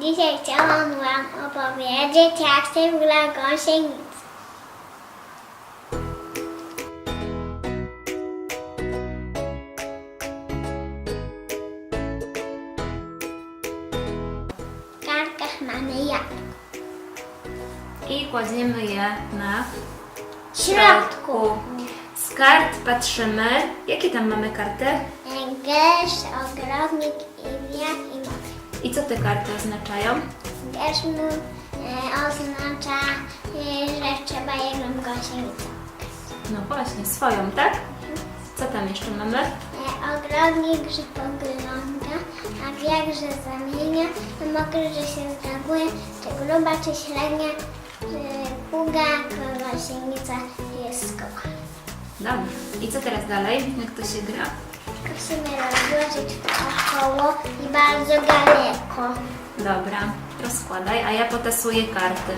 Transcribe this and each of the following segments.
Dzisiaj chciałam Wam opowiedzieć, jak się wygląda gąsienica. W kartkach mamy jabłko. I kładziemy je na W środku. Z kart patrzymy. Jakie tam mamy karty? Gesz, ogrodnik i wiatr i. I co te karty oznaczają? Gesz mu e, oznacza, e, że trzeba jedną gąsienicę. No właśnie, swoją, tak? Co tam jeszcze mamy? E, ogrodnik, że pogląda, a wiatr, że zamienia, mokry, że się zdabuje, czy gruba, czy średnia, czy długa, a gąsienica jest skoła. Dobrze. I co teraz dalej? Jak to się gra? Musimy rozłożyć około i bardzo daleko. Dobra, rozkładaj, a ja potasuję karty.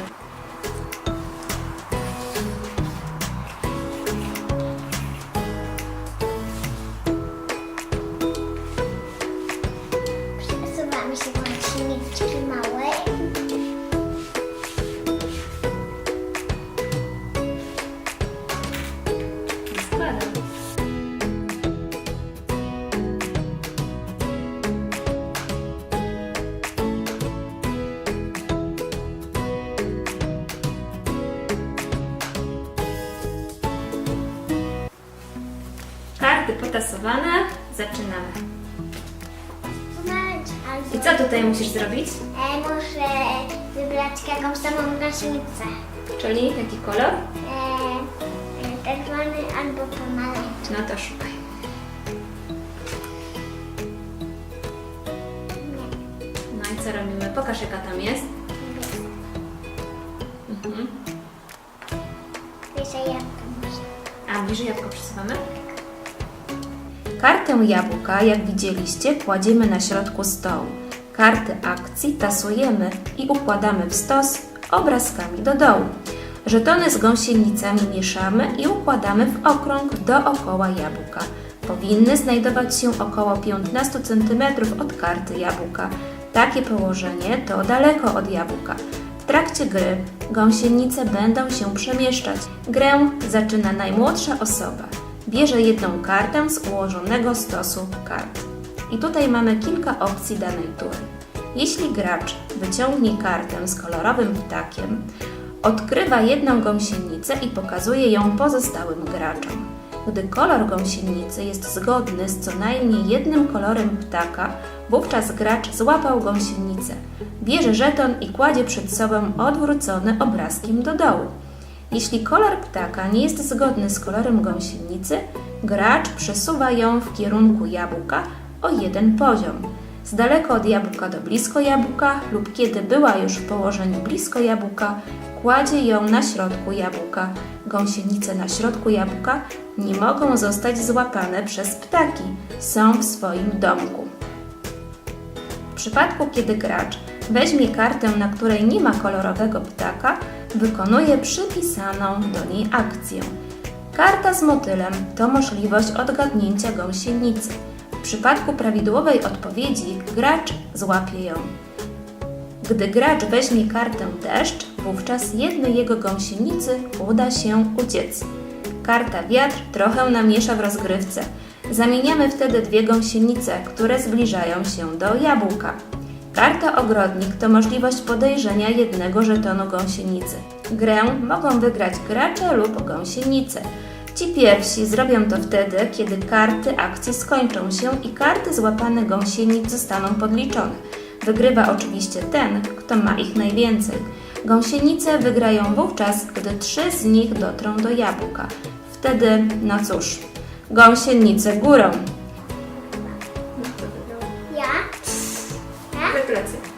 Karty potasowane, zaczynamy. I co tutaj musisz zrobić? E, muszę wybrać jakąś samą gąsienicę. Czyli jaki kolor? E, czerwony albo pomarańcz. No to szukaj. No i co robimy? Pokaż jaka tam jest. Mhm. Jeszcze jabłko może. A bliżej jabłko przesuwamy? Kartę jabłka, jak widzieliście, kładziemy na środku stołu. Karty akcji tasujemy i układamy w stos obrazkami do dołu. Żetony z gąsienicami mieszamy i układamy w okrąg dookoła jabłka. Powinny znajdować się około 15 cm od karty jabłka. Takie położenie to daleko od jabłka. W trakcie gry gąsienice będą się przemieszczać. Grę zaczyna najmłodsza osoba. Bierze jedną kartę z ułożonego stosu kart. I tutaj mamy kilka opcji danej tury. Jeśli gracz wyciągnie kartę z kolorowym ptakiem, odkrywa jedną gąsienicę i pokazuje ją pozostałym graczom. Gdy kolor gąsienicy jest zgodny z co najmniej jednym kolorem ptaka, wówczas gracz złapał gąsienicę, bierze żeton i kładzie przed sobą odwrócony obrazkiem do dołu. Jeśli kolor ptaka nie jest zgodny z kolorem gąsienicy, gracz przesuwa ją w kierunku jabłka o jeden poziom. Z daleko od jabłka do blisko jabłka lub kiedy była już w położeniu blisko jabłka, kładzie ją na środku jabłka. Gąsienice na środku jabłka nie mogą zostać złapane przez ptaki, są w swoim domku. W przypadku, kiedy gracz weźmie kartę, na której nie ma kolorowego ptaka, wykonuje przypisaną do niej akcję. Karta z motylem to możliwość odgadnięcia gąsienicy. W przypadku prawidłowej odpowiedzi gracz złapie ją. Gdy gracz weźmie kartę deszcz, wówczas jednej jego gąsienicy uda się uciec. Karta wiatr trochę namiesza w rozgrywce. Zamieniamy wtedy dwie gąsienice, które zbliżają się do jabłka. Karta ogrodnik to możliwość podejrzenia jednego żetonu gąsienicy. Grę mogą wygrać gracze lub gąsienice. Ci pierwsi zrobią to wtedy, kiedy karty akcji skończą się i karty złapane gąsienic zostaną podliczone. Wygrywa oczywiście ten, kto ma ich najwięcej. Gąsienice wygrają wówczas, gdy trzy z nich dotrą do jabłka. Wtedy, no cóż, gąsienice górą. Gratulacje.